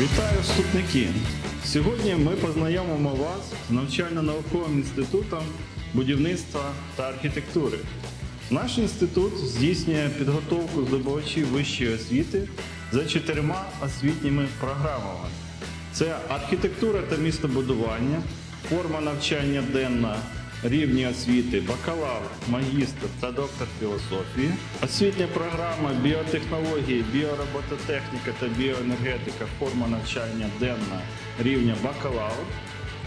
Вітаю вступники! Сьогодні ми познайомимо вас з навчально-науковим інститутом будівництва та архітектури. Наш інститут здійснює підготовку здобувачів вищої освіти за чотирма освітніми програмами: це архітектура та містобудування, форма навчання денна, рівні освіти, бакалавр, магістр та доктор філософії, освітня програма біотехнології, біоробототехніка та біоенергетика, форма навчання денна рівня бакалавр.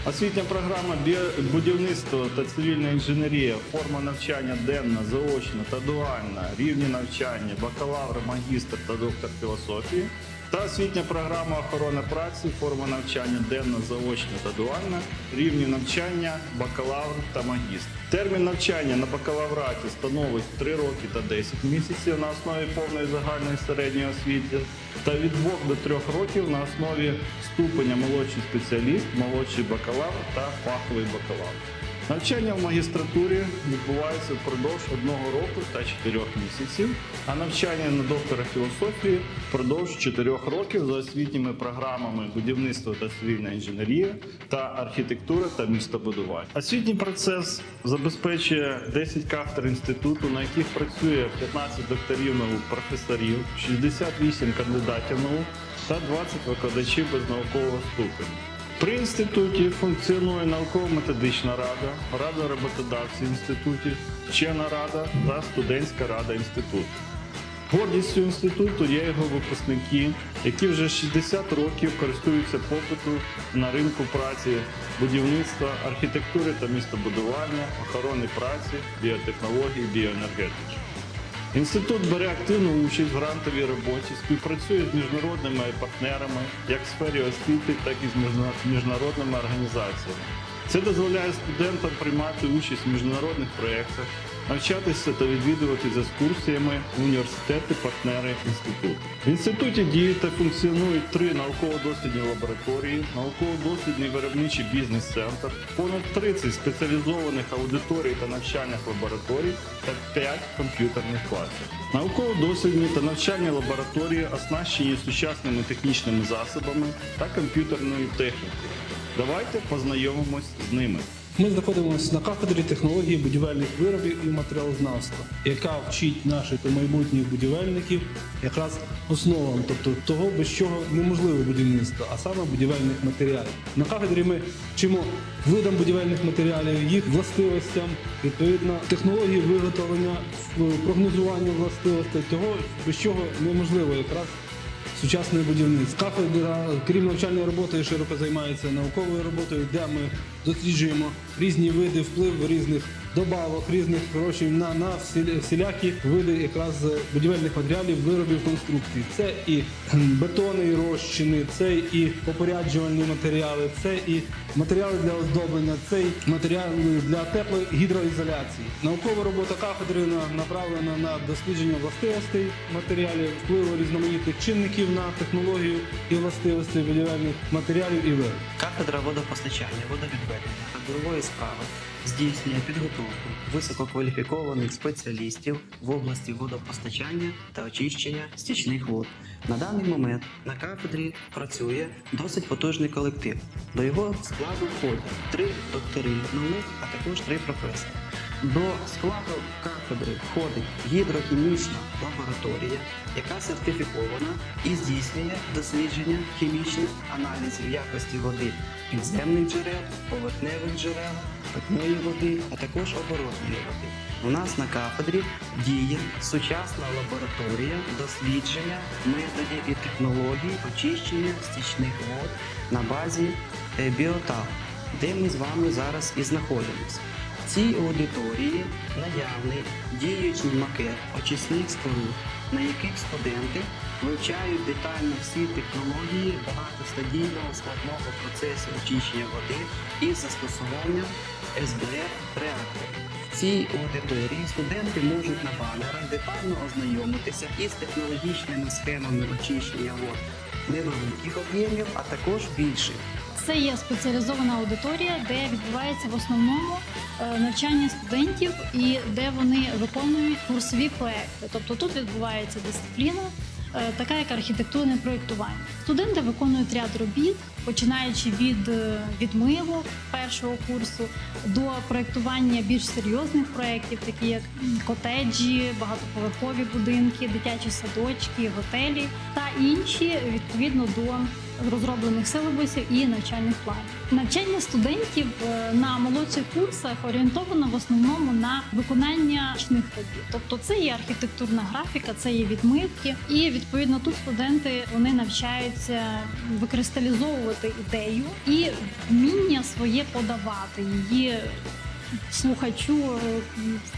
Освітня програма «Біо- будівництво та цивільна інженерія, форма навчання денна, заочна та дуальна, рівні навчання, бакалавр, магістр та доктор філософії. Та освітня програма охорони праці, форма навчання денна, заочна та дуальна, рівні навчання, бакалавр та магістр. Термін навчання на бакалавраті становить 3 роки та 10 місяців на основі повної загальної середньої освіти та від 2 до 3 років на основі ступеня молодший спеціаліст, молодший бакалавр та фаховий бакалавр. Навчання в магістратурі відбувається впродовж одного року та 4 місяців, а навчання на доктора філософії впродовж 4 років за освітніми програмами будівництва та цивільна інженерія та архітектура та містобудування. Освітній процес забезпечує 10 кафедр інституту, на яких працює 15 докторів наук, професорів, 68 кандидатів наук та 20 викладачів без наукового ступеня. При інституті функціонує науково-методична рада, рада роботодавців інститутів, вчена рада та студентська рада інституту. Гордістю інституту є його випускники, які вже 60 років користуються попиту на ринку праці будівництва, архітектури та містобудування, охорони праці, біотехнології, біоенергетики. Інститут бере активну участь в грантовій роботі, співпрацює з міжнародними партнерами як в сфері освіти, так і з міжнародними організаціями. Це дозволяє студентам приймати участь в міжнародних проєктах, навчатися та відвідувати з екскурсіями університети, партнери інституту. В інституті діють та функціонують три науково-дослідні лабораторії, науково-дослідний виробничий бізнес-центр, понад 30 спеціалізованих аудиторій та навчальних лабораторій та 5 комп'ютерних класів. Науково-дослідні та навчальні лабораторії оснащені сучасними технічними засобами та комп'ютерною технікою. Давайте познайомимось з ними. Ми знаходимося на кафедрі технології будівельних виробів і матеріалознавства, яка вчить наших майбутніх будівельників якраз основам, тобто того, без чого неможливе будівництво, а саме будівельних матеріалів. На кафедрі ми вчимо видам будівельних матеріалів, їх властивостям, відповідно технології виготовлення, прогнозування властивостей, того, без чого неможливо якраз сучасне будівництво. Кафедра, крім навчальної роботи, широко займається науковою роботою, де ми досліджуємо різні види впливу різних добавок, різних грошей на, на всілякі види якраз будівельних матеріалів, виробів конструкцій. Це і бетони, і розчини, це і попоряджувальні матеріали, це і матеріали для оздоблення, це і матеріали для теплогідроізоляції. Наукова робота кафедри направлена на дослідження властивостей матеріалів, впливу різноманітних чинників на технологію і властивості будівельних матеріалів і виробів. Кафедра водопостачання, водовідведення та справи здійснює підготовку висококваліфікованих спеціалістів в області водопостачання та очищення стічних вод. На даний момент на кафедрі працює досить потужний колектив. До його складу входять три доктори наук, а також три професори. До складу кафедри входить гідрохімічна лабораторія, яка сертифікована і здійснює дослідження хімічних аналізів якості води підземних джерел, поверхневих джерел, питної води, а також оборотної води. У нас на кафедрі діє сучасна лабораторія дослідження методів і технологій очищення стічних вод на базі е, де ми з вами зараз і знаходимося. В цій аудиторії наявний діючий макет очисних споруд, на яких студенти вивчають детально всі технології багатостадійного складного процесу очищення води із застосуванням СБР реакторів. В цій аудиторії студенти можуть на банерах детально ознайомитися із технологічними схемами очищення вод невеликих об'ємів, а також більших. Це є спеціалізована аудиторія, де відбувається в основному е, навчання студентів і де вони виконують курсові проекти. Тобто тут відбувається дисципліна, така як архітектурне проєктування. Студенти виконують ряд робіт, починаючи від відмиву відмивок першого курсу до проєктування більш серйозних проєктів, такі як котеджі, багатоповерхові будинки, дитячі садочки, готелі та інші відповідно до розроблених силабусів і навчальних планів. Навчання студентів е, на молодших курсах орієнтовано в основному на виконання ручних робіт. Тобто це є архітектурна графіка, це є відмивки, і відповідно тут студенти вони навчаються викристалізовувати ідею і вміння своє подавати її слухачу, е,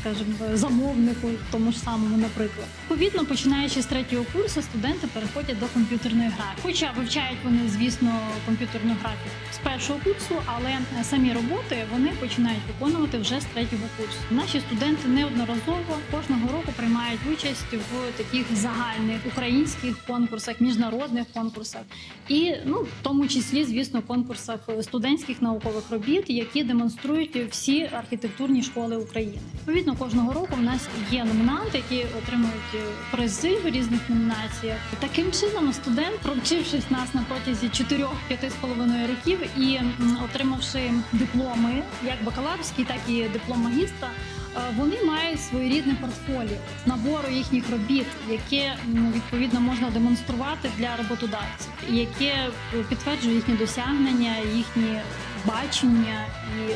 скажімо, замовнику, тому ж самому, наприклад. Відповідно, починаючи з третього курсу, студенти переходять до комп'ютерної графіки. Хоча вивчають вони, звісно, комп'ютерну графіку з першого курсу, але е, самі роботи вони починають виконувати вже з третього курсу. Наші студенти неодноразово кожного року приймають участь в таких загальних українських конкурсах, міжнародних конкурсах і ну в тому числі, звісно, конкурсах студентських наукових робіт, які демонструють всі архітектурні школи України. Відповідно, кожного року в нас є номінанти, які отримують е, призи в різних номінаціях. Таким чином, студент, провчившись нас на протязі 4-5 з половиною років і отримавши дипломи, як бакалаврський, так і диплом магістра. е, Вони мають своєрідне портфоліо набору їхніх робіт, яке відповідно можна демонструвати для роботодавців, яке е, підтверджує їхні досягнення, їхні бачення і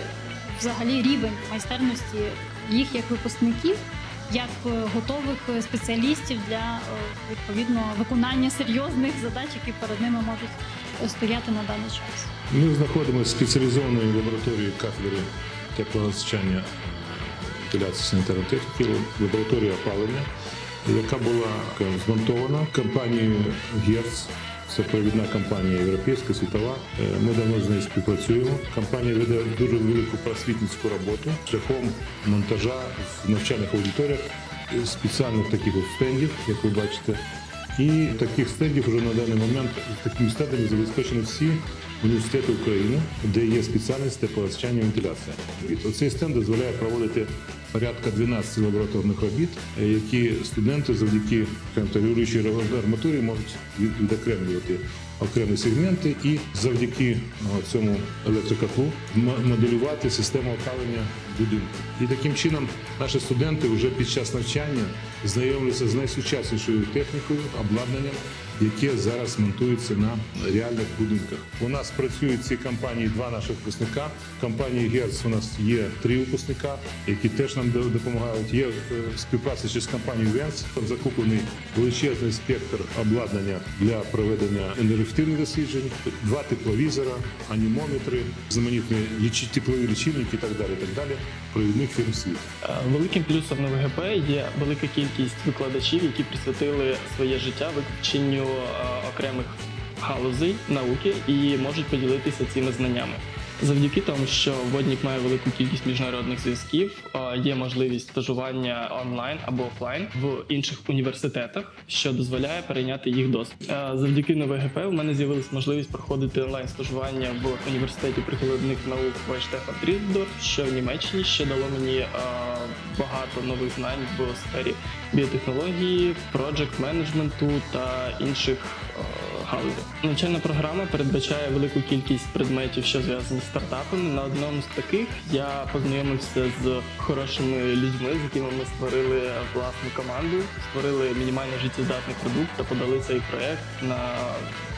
взагалі рівень майстерності їх як випускників, як е, готових е, спеціалістів для е, відповідно виконання серйозних задач, які перед ними можуть стояти на даний час. Ми знаходимося в спеціалізованій лабораторії кафедри теплопостачання е, вентиляції санітарної техніки, лабораторія опалення, яка була змонтована компанією Герц. Це провідна компанія європейська, світова. Е, Ми давно з нею співпрацюємо. Компанія веде дуже велику просвітницьку роботу шляхом монтажа в навчальних аудиторіях е, спеціальних таких стендів, як ви бачите. І таких стендів вже на даний момент такими стендами забезпечені всі університети України, де є спеціальність теплопостачання і вентиляція. Оцей стенд дозволяє проводити порядка 12 лабораторних робіт, е, які студенти завдяки контролюючій арматурі можуть від- відокремлювати окремі сегменти і завдяки цьому електрокотлу моделювати систему опалення будинку. І таким чином наші студенти вже під час навчання знайомляться з найсучаснішою технікою, обладнанням, яке зараз монтується на реальних будинках. У нас працюють ці компанії два наших випускника. Компанії Герц у нас є три випускника, які теж нам допомагають. Є е, співпраця з компанією Венс. Там закуплений величезний спектр обладнання для проведення енергоефективних досліджень, два тепловізора, анімометри, знаменитні лічі, теплові лічильники і так далі. І так далі провідних фірм світу. Е, Великим плюсом на ВГП є велика кількість викладачів, які присвятили своє життя вивченню е, окремих галузей науки і можуть поділитися цими знаннями. Завдяки тому, що Воднік має велику кількість міжнародних зв'язків, є можливість стажування онлайн або офлайн в інших університетах, що дозволяє перейняти їх досвід. Завдяки на ВГП у мене з'явилась можливість проходити онлайн стажування в університеті прикладних наук Вайштефа Тріддорф, що в Німеччині, що дало мені багато нових знань в сфері біотехнології, проджект менеджменту та інших е. Навчальна програма передбачає велику кількість предметів, що зв'язані з стартапами. На одному з таких я познайомився з хорошими людьми, з якими ми створили власну команду, створили мінімально життєздатний продукт та подали цей проект на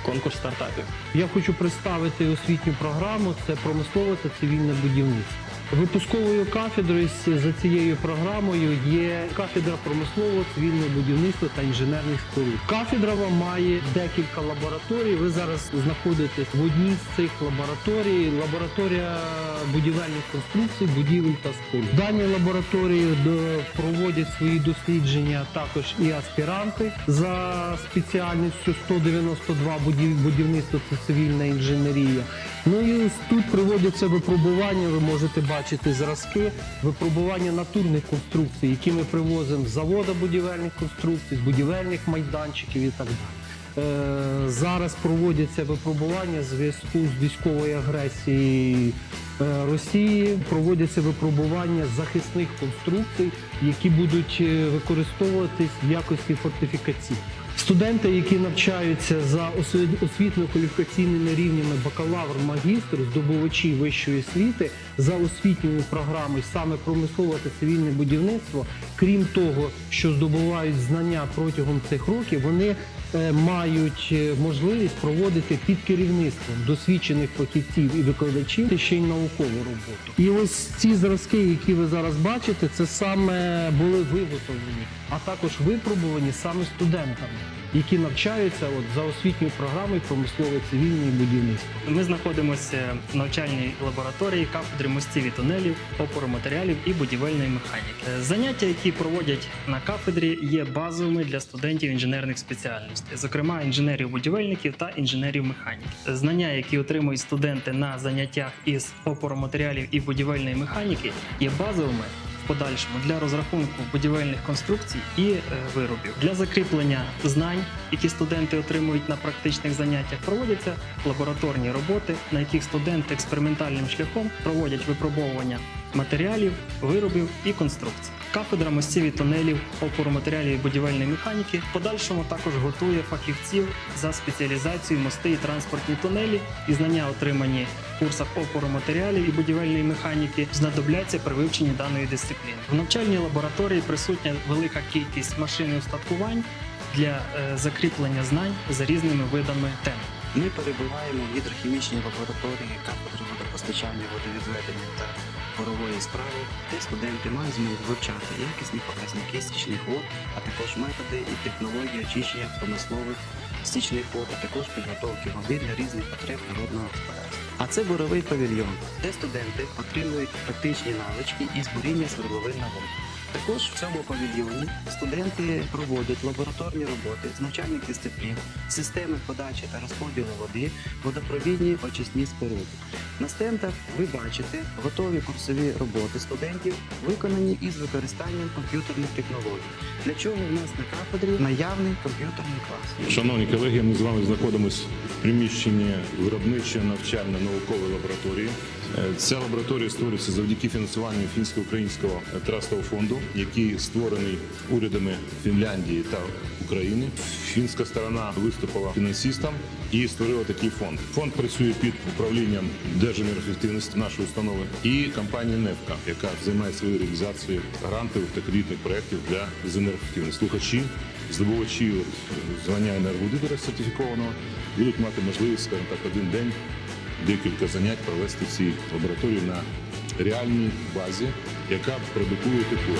конкурс стартапів. Я хочу представити освітню програму. Це промислове та цивільне будівництво. Випусковою кафедрою за цією програмою є кафедра промислового цивільного будівництва та інженерних споруд. Кафедра вам має декілька лабораторій. Ви зараз знаходитесь в одній з цих лабораторій. Лабораторія будівельних конструкцій, будівель та споруд. В даній лабораторії проводять свої дослідження також і аспіранти за спеціальністю 192 будів- будівництво та цивільна інженерія. Ну і ось тут проводяться випробування. Ви можете бачити зразки випробування натурних конструкцій, які ми привозимо з заводу будівельних конструкцій, з будівельних майданчиків і так далі. Е, зараз проводяться випробування в зв'язку з військовою агресією е, Росії. Проводяться випробування захисних конструкцій, які будуть е, використовуватись в якості фортифікаційних. Студенти, які навчаються за осві- освітньо-кваліфікаційними рівнями бакалавр, магістр, здобувачі вищої освіти за освітньою програмою саме промислове та цивільне будівництво, крім того, що здобувають знання протягом цих років, вони е, мають е, можливість проводити під керівництвом досвідчених фахівців і викладачів ще й наукову роботу. І ось ці зразки, які ви зараз бачите, це саме були виготовлені, а також випробувані саме студентами, які навчаються от за освітньою програмою промислове цивільне і будівництво. Ми знаходимося в навчальній лабораторії кафедри мостів і тунелів, опороматеріалів і будівельної механіки. Заняття, які проводять на кафедрі, є базовими для студентів інженерних спеціальностей, зокрема інженерів-будівельників та інженерів-механіків. Знання, які отримують студенти на заняттях із опороматеріалів і будівельної механіки, є базовими. Подальшому для розрахунку будівельних конструкцій і е, виробів. Для закріплення знань, які студенти отримують на практичних заняттях, проводяться лабораторні роботи, на яких студенти експериментальним шляхом проводять випробовування матеріалів, виробів і конструкцій. Кафедра мостів і тунелів, опору матеріалів і будівельної механіки в подальшому також готує фахівців за спеціалізацією мости і транспортні тунелі і знання, отримані в курсах опору матеріалів і будівельної механіки, знадобляться при вивченні даної дисципліни. В навчальній лабораторії присутня велика кількість машин і устаткувань для е, закріплення знань за різними видами тем. Ми перебуваємо в гідрохімічній лабораторії кафедри водопостачання, водовідведення та борової справи, де студенти мають змогу вивчати якісні показники стічних вод, а також методи і технології очищення промислових стічних вод, а також підготовки води для різних потреб народного господарства. А це буровий павільйон, де студенти отримують практичні навички із буріння свердловин на воду. Також в цьому павільйоні студенти проводять лабораторні роботи з навчальних дисциплін, системи подачі та розподілу води, водопровідні очисні споруди. На стендах ви бачите готові курсові роботи студентів, виконані із використанням комп'ютерних технологій. Для чого в нас на кафедрі наявний комп'ютерний клас. Шановні колеги, ми з вами знаходимося в приміщенні виробничої навчально-наукової лабораторії. Ця лабораторія створюється завдяки фінансуванню фінсько-українського трастового фонду, який створений урядами Фінляндії та України. Фінська сторона виступила фінансистом і створила такий фонд. Фонд працює під управлінням Держенергоефективності нашої установи і компанії «Невка», яка займається своєю реалізацією грантових та кредитних проєктів для з енергоефективності. Слухачі здобувачі звання енергоаудитора сертифікованого будуть мати можливість, скажімо так, один день декілька занять провести в цій лабораторії на реальній базі, яка продукує тепло.